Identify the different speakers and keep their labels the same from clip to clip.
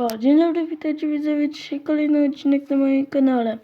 Speaker 1: O, dzień dobry, witajcie widzowie, dzisiaj kolejny odcinek na moim kanale.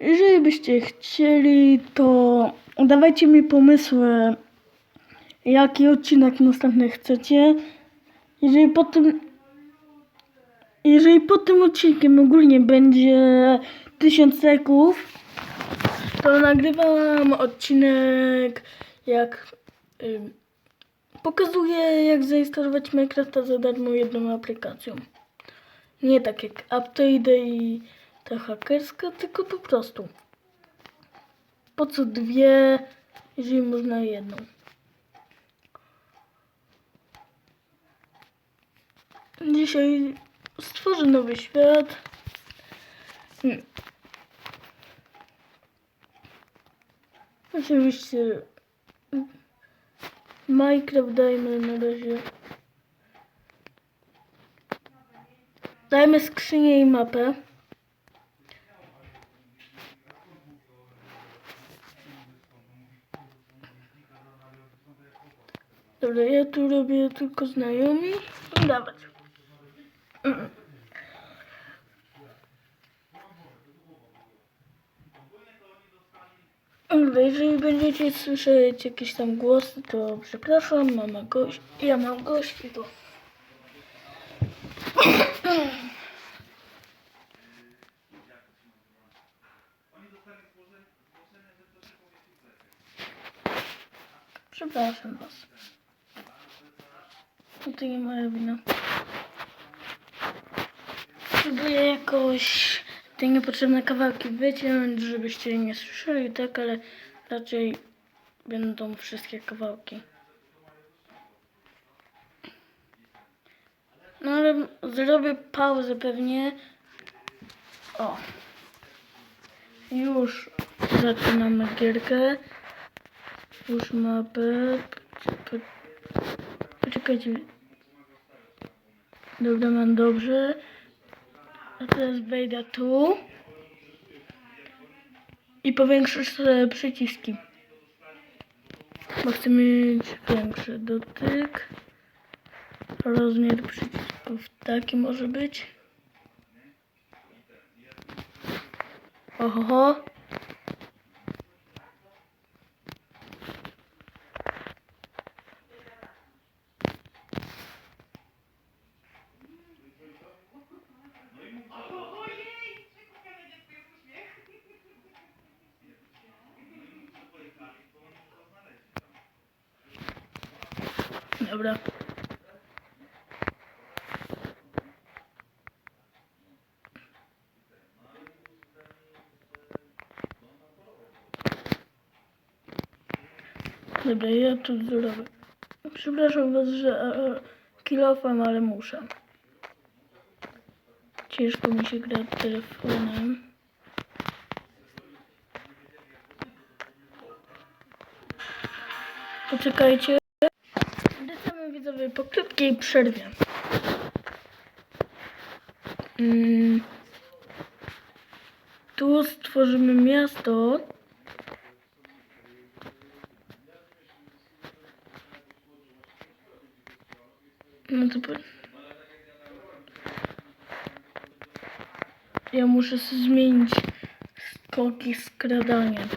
Speaker 1: Jeżeli byście chcieli, to dawajcie mi pomysły, jaki odcinek następny chcecie. Jeżeli po tym, jeżeli po tym odcinkiem ogólnie będzie 1000 leków, to nagrywam odcinek jak... ym, Pokazuję jak zainstalować Minecrafta za darmo jedną aplikacją. Nie tak jak Update i ta hakerska, tylko po prostu. Po co dwie, jeżeli można jedną? Dzisiaj stworzę nowy świat. Hmm. Oczywiście Minecraft dajmy na razie. Dajmy skrzynię i mapę. Dobra, ja tu robię tylko znajomi. Dawać. Mm. Dobra, jeżeli będziecie słyszeć jakieś tam głosy, to przepraszam, mama gość, ja mam gości, to... Przepraszam was. No to nie moja wina. Próbuję jakoś te niepotrzebne kawałki wyciąć, żebyście nie słyszeli, tak, ale raczej będą wszystkie kawałki. No ale zrobię pauzę pewnie. O. Już zaczynamy gierkę. Już mapę. Po- Poczekajcie. Dobra, mam dobrze. A teraz wejdę tu. I powiększę sobie przyciski. Bo chcę mieć większy dotyk. Rozmiar przycisków taki może być. Oho. Dobra. Dobra, ja tu zrobię. Przepraszam was, że e, kilofem, ale muszę. Ciężko mi się gra telefonem. Poczekajcie. Krótkiej przerwie. Mm. Tu stworzymy miasto. No to. Ja muszę zmienić skoki skradania.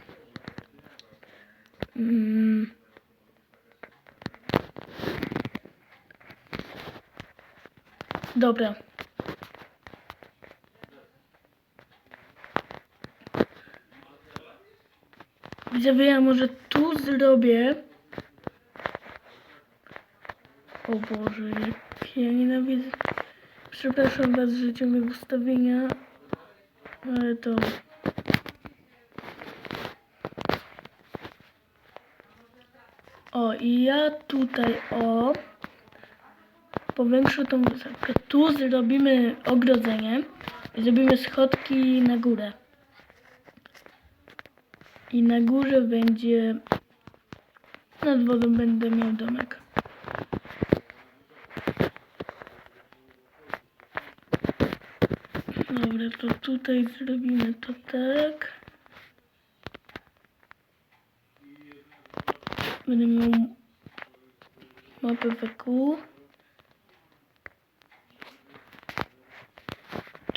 Speaker 1: Mm. Dobra. Widzowie, ja może tu zrobię. O Boże, jak ja nienawidzę. Przepraszam was, że ciągle ustawienia, ale to... O, i ja tutaj, o, powiększę tą wysepkę. Tu zrobimy ogrodzenie i zrobimy schodki na górę. I na górze będzie, nad wodą będę miał domek. Dobra, to tutaj zrobimy to tak. Będę miał mapę wokół.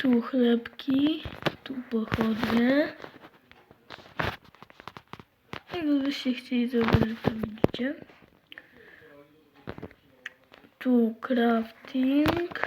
Speaker 1: Tu chlebki, tu pochodnie. Jakbyście chcieli zobaczyć, to widzicie. Tu crafting.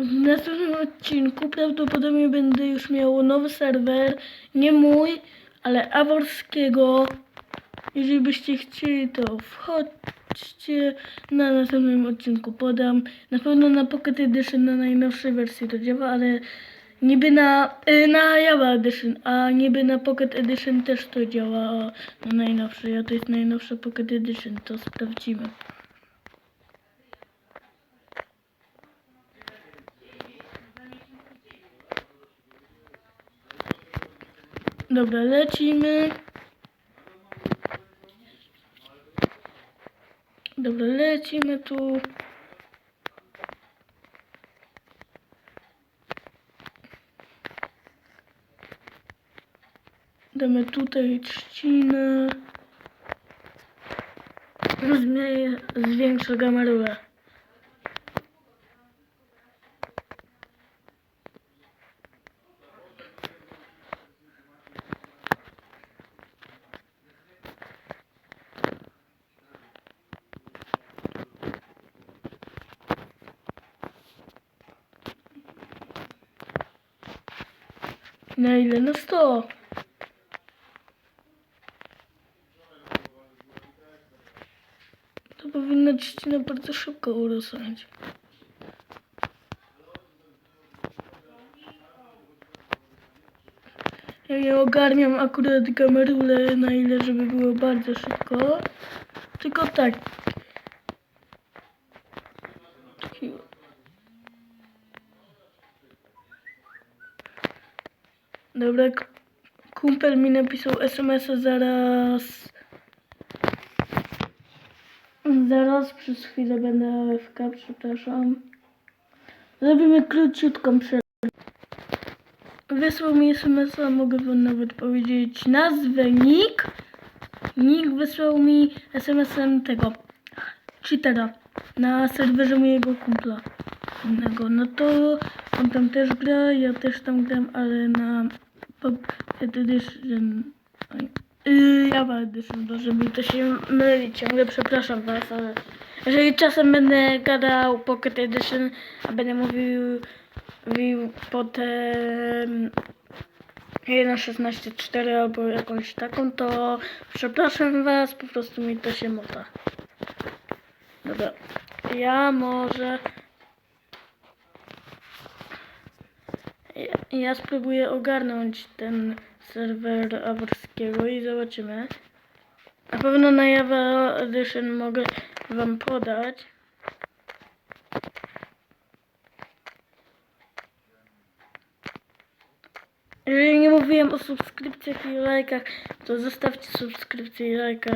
Speaker 1: W następnym odcinku prawdopodobnie będę już miał nowy serwer, nie mój, ale Aworskiego. Jeżeli byście chcieli, to wchodźcie. Na następnym odcinku podam. Na pewno na Pocket Edition na najnowszej wersji to działa, ale niby na, y, na Java Edition, a niby na Pocket Edition też to działa na najnowszej, a to jest najnowsza Pocket Edition, to sprawdzimy. Dobra, lecimy. Dobra, lecimy tu. Damy tutaj trzcinę. Zmienię, zwiększę gamarulę. Na ile? Na 100. To powinna trzcina bardzo szybko urosnąć. Ja nie ogarniam akurat kamerule na ile, żeby było bardzo szybko. Tylko tak. Dobra, kumpel mi napisał SMS-a zaraz. Zaraz przez chwilę będę AFK, przepraszam. Zrobimy króciutką przerwę. Wysłał mi SMS-a, mogę wam nawet powiedzieć nazwę Nick. Nick wysłał mi SMS-em tego cheatera na serwerze mojego kumpla innego. No to on tam też gra, ja też tam gram, ale na Pocket Edition. oj, Yy, Java Edition, może mi to się myli ciągle, przepraszam was, ale jeżeli czasem będę gadał Pocket Edition, a będę mówił, mówił potem 1.16.4 albo jakąś taką, to przepraszam was, po prostu mi to się mota. Dobra, ja może... Ja, ja spróbuję ogarnąć ten serwer aworskiego i zobaczymy. Na pewno na Java Edition mogę wam podać. Jeżeli nie mówiłem o subskrypcjach i lajkach, to zostawcie subskrypcję i lajka.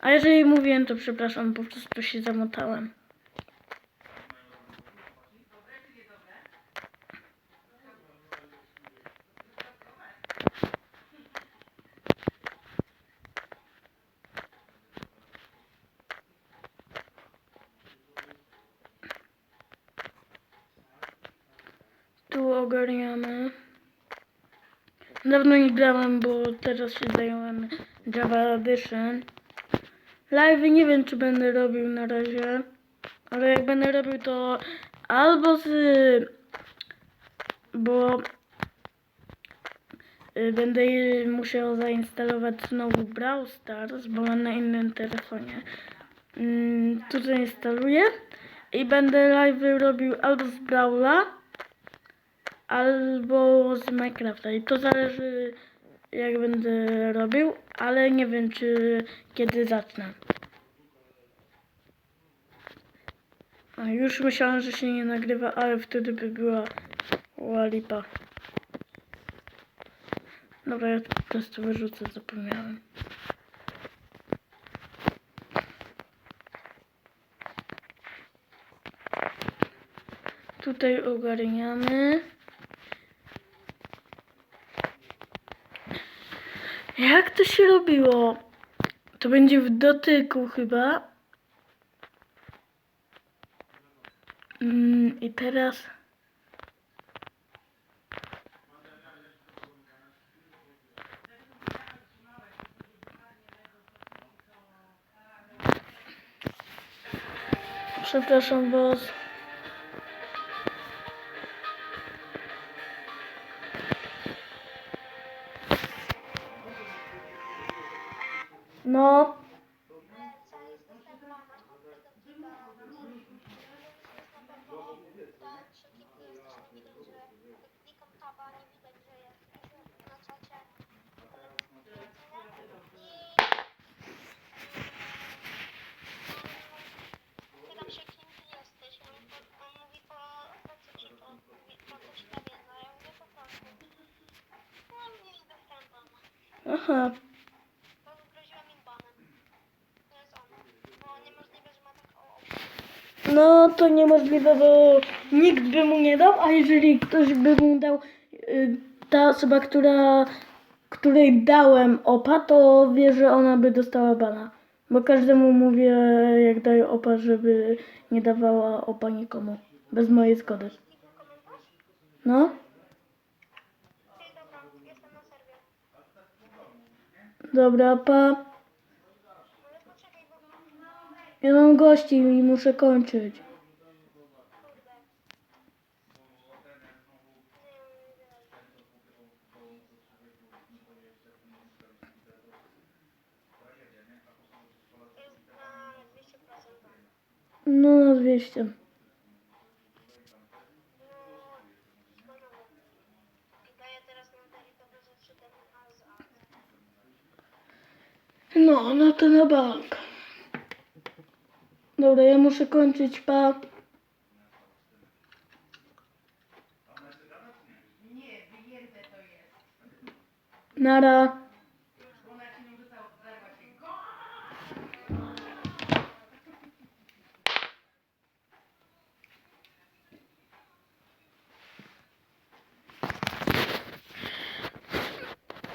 Speaker 1: A jeżeli mówiłem, to przepraszam, po prostu się zamotałem. Tu ogarniamy. Dawno nie grałem, bo teraz się zająłem Java Edition. Live nie wiem, czy będę robił na razie, ale jak będę robił, to albo z. bo. y, Będę musiał zainstalować znowu Brawl Stars, bo mam na innym telefonie. Mm, Tu zainstaluję i będę live robił albo z Brawla, albo z Minecrafta i to zależy jak będę robił, ale nie wiem czy kiedy zacznę. A już myślałem, że się nie nagrywa, ale wtedy by była łalipa. Dobra, ja to po prostu wyrzucę, zapomniałem. Tutaj ogarniamy. Jak to się robiło? To będzie w dotyku chyba. Mm, I teraz. Przepraszam was.
Speaker 2: Opcję.
Speaker 1: No to niemożliwe, bo nikt by mu nie dał, a jeżeli ktoś by mu dał, y, ta osoba, która, której dałem opa, to wie, że ona by dostała bana. Bo każdemu mówię, jak daję opa, żeby nie dawała opa nikomu. Bez mojej zgody. No,
Speaker 2: Ty, dobra, jestem na serwie.
Speaker 1: Dobra, pa. Ja mam gości i muszę kończyć.
Speaker 2: Kurde. Jest na 200% ban.
Speaker 1: No na 200.
Speaker 2: No, zbanował. I daję teraz na delikowe rzeczy ten AZA.
Speaker 1: No, no to na bank. Dobra, ja muszę kończyć, pa. Nara.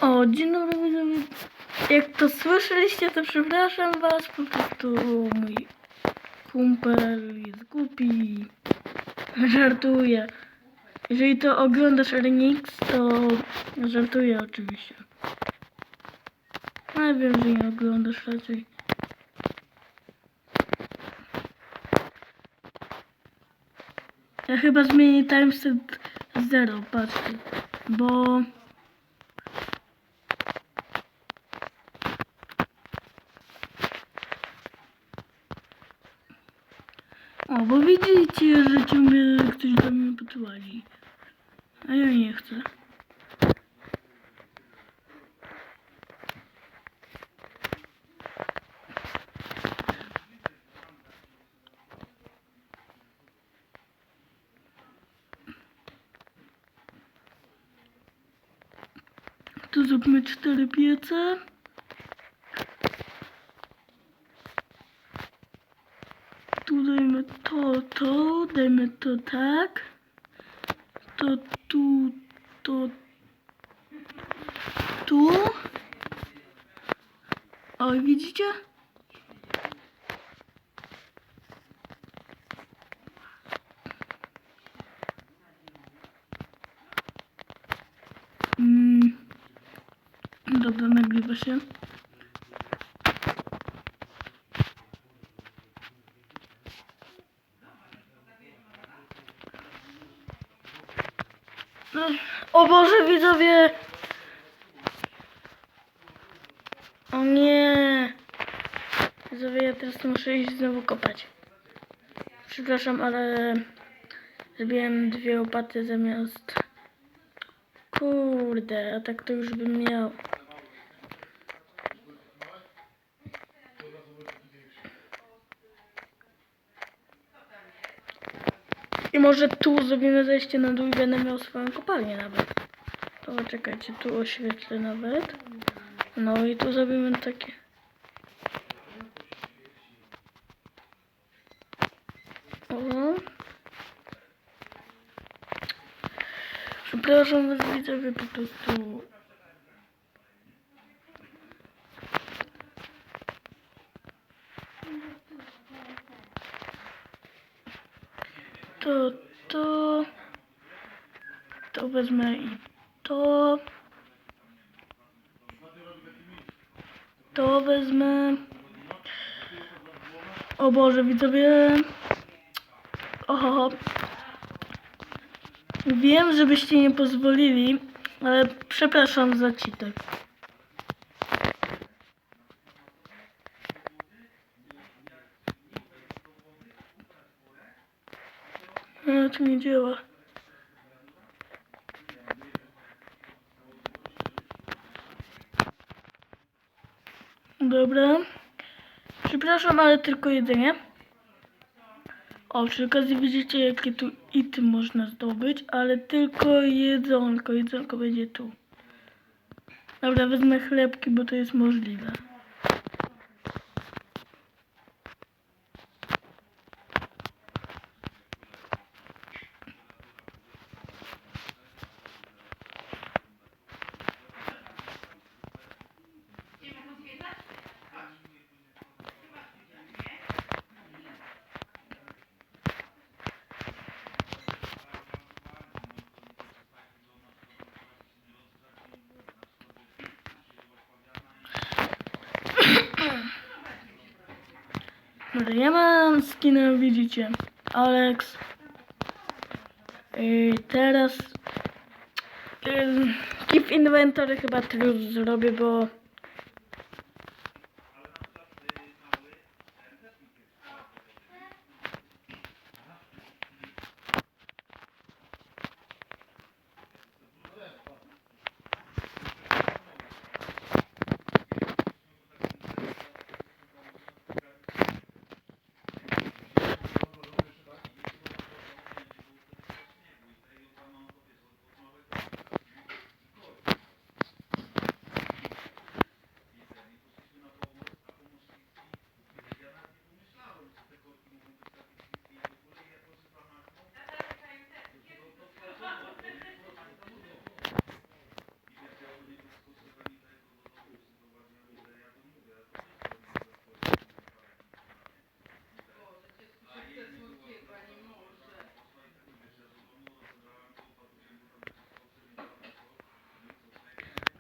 Speaker 1: O, dzień dobry widzowie. Jak to słyszeliście, to przepraszam was, po prostu mój kumpel jest głupi. Żartuję. Jeżeli to oglądasz Renix, to żartuję oczywiście. Ale wiem, że nie oglądasz raczej. Ja chyba zmienię timeset 0, patrzcie. Bo... O, bo widzicie, że ciągle ktoś podchodzi. A ja nie chcę. Tu zróbmy cztery piece. Tu dajmy to, to, dajmy to tak. To tu, to tu. O, widzicie? Mm. Dobra, nagrywa się. O Boże, widzowie! O nie! Widzowie, ja teraz muszę iść znowu kopać. Przepraszam, ale zrobiłem dwie łopaty zamiast... Kurde, a tak to już bym miał. Może tu zrobimy zejście na dół i będę miał swoją kopalnię nawet. To czekajcie, tu oświetlę nawet. No i tu zrobimy takie. O. Przepraszam was widzowie, po prostu to, to, to wezmę i to, to wezmę. O Boże, widzowie. Oho. Wiem, żebyście nie pozwolili, ale przepraszam za citek. No, to nie działa. Dobra. Przepraszam, ale tylko jedzenie. O, przy okazji widzicie, jakie tu ity można zdobyć, ale tylko jedzonko. Jedzonko będzie tu. Dobra, wezmę chlebki, bo to jest możliwe. Dobra, ja mam skina, widzicie. Alex. I teraz ym, Keep Inventory chyba już zrobię, bo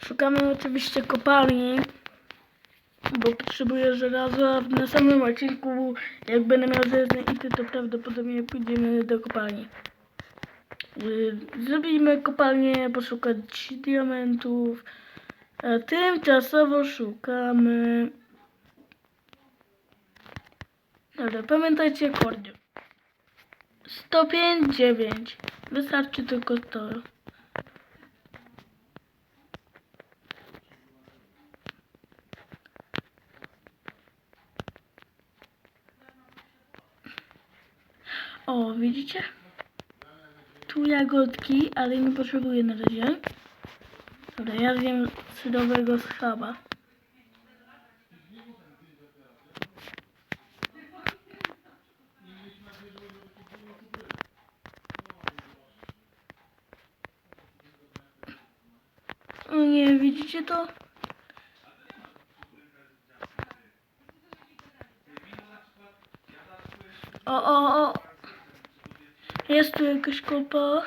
Speaker 1: szukamy oczywiście kopalni, bo potrzebuję żelaza. Na samym odcinku, jak będę miał żelazne ity, to prawdopodobnie pójdziemy do kopalni. Y, Zrobimy kopalnię, poszukać diamentów. A tymczasowo szukamy. Dobra, pamiętajcie akordy. 105, 9. Wystarczy tylko to. O, widzicie? Tu jagodki, ale nie potrzebuję na razie. Dobra, ja zjem sydowego schaba. O nie, widzicie to? O, o, o. Jest tu jakaś kopa.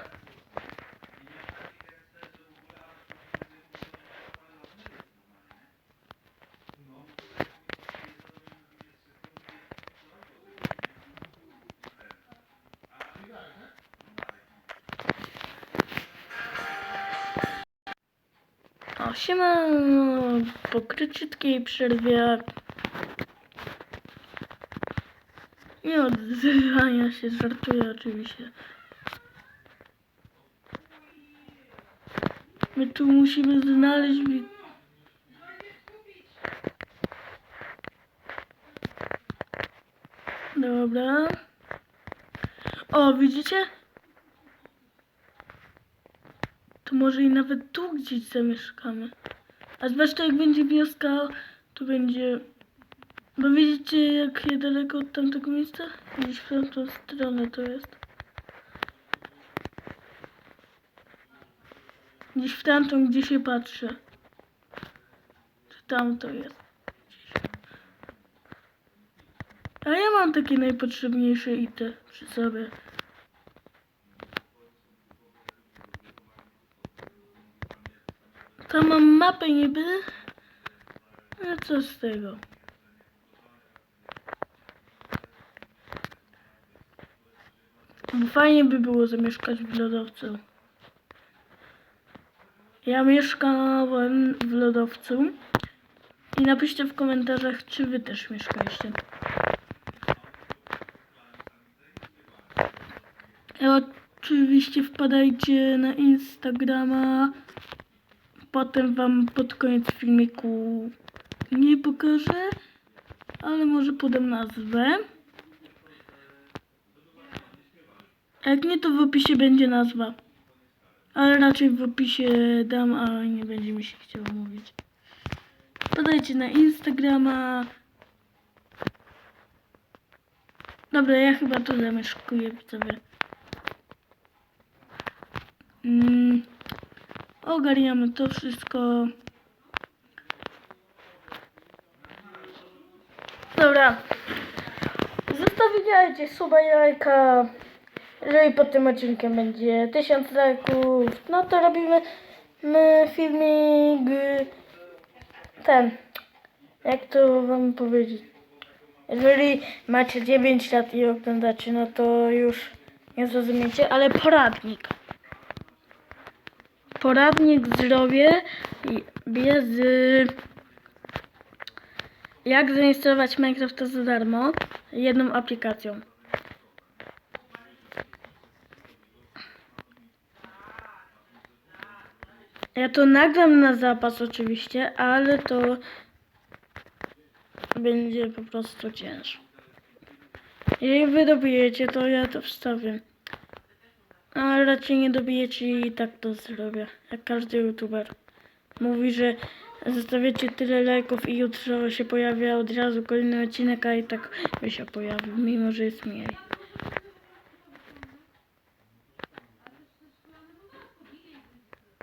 Speaker 1: O, siema, po króciutkiej przerwie nie odzywania się, żartuję oczywiście. My tu musimy znaleźć... Dobra. O, widzicie? Tu może i nawet tu gdzieś zamieszkamy. A zwłaszcza jak będzie wioska, to będzie... Bo widzicie jak niedaleko od tamtego miejsca? Gdzieś w tamtą stronę to jest. Gdzieś w tamtą, gdzie się patrzę. Czy tam to jest? A ja mam takie najpotrzebniejsze ity przy sobie. Tam mam mapę niby. A co z tego? Fajnie by było zamieszkać w lodowcu. Ja mieszkałem w lodowcu. I napiszcie w komentarzach, czy wy też mieszkaliście. Oczywiście wpadajcie na Instagrama. Potem wam pod koniec filmiku nie pokażę, ale może podam nazwę. Jak nie, to w opisie będzie nazwa. Ale raczej w opisie dam, a nie będzie mi się chciało mówić. Podajcie na Instagrama. Dobra, ja chyba tu zamieszkuję, widzowie. Mm, ogarniamy to wszystko. Dobra. Zostawiajcie suba i lajka. Jeżeli pod tym odcinkiem będzie 1000 lajków, no to robimy my filmik ten. Jak to wam powiedzieć? Jeżeli macie 9 lat i oglądacie, no to już nie zrozumiecie, ale poradnik. Poradnik zrobię z jak zainstalować Minecrafta za darmo jedną aplikacją. Ja to nagram na zapas oczywiście, ale to będzie po prostu ciężko. Jeżeli wy dobijecie, to ja to wstawię. Ale raczej nie dobijecie i tak to zrobię. Jak każdy youtuber. Mówi, że zostawiacie tyle lajków i jutro się pojawia od razu kolejny odcinek, a i tak by się pojawił, mimo że jest mniej.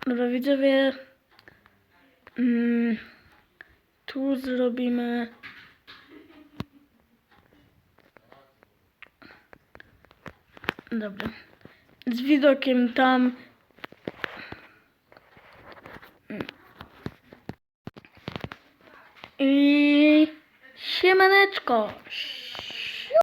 Speaker 1: Dobra, widzowie. Mm, tu zrobimy. Dobra. Z widokiem tam. I siemaneczko.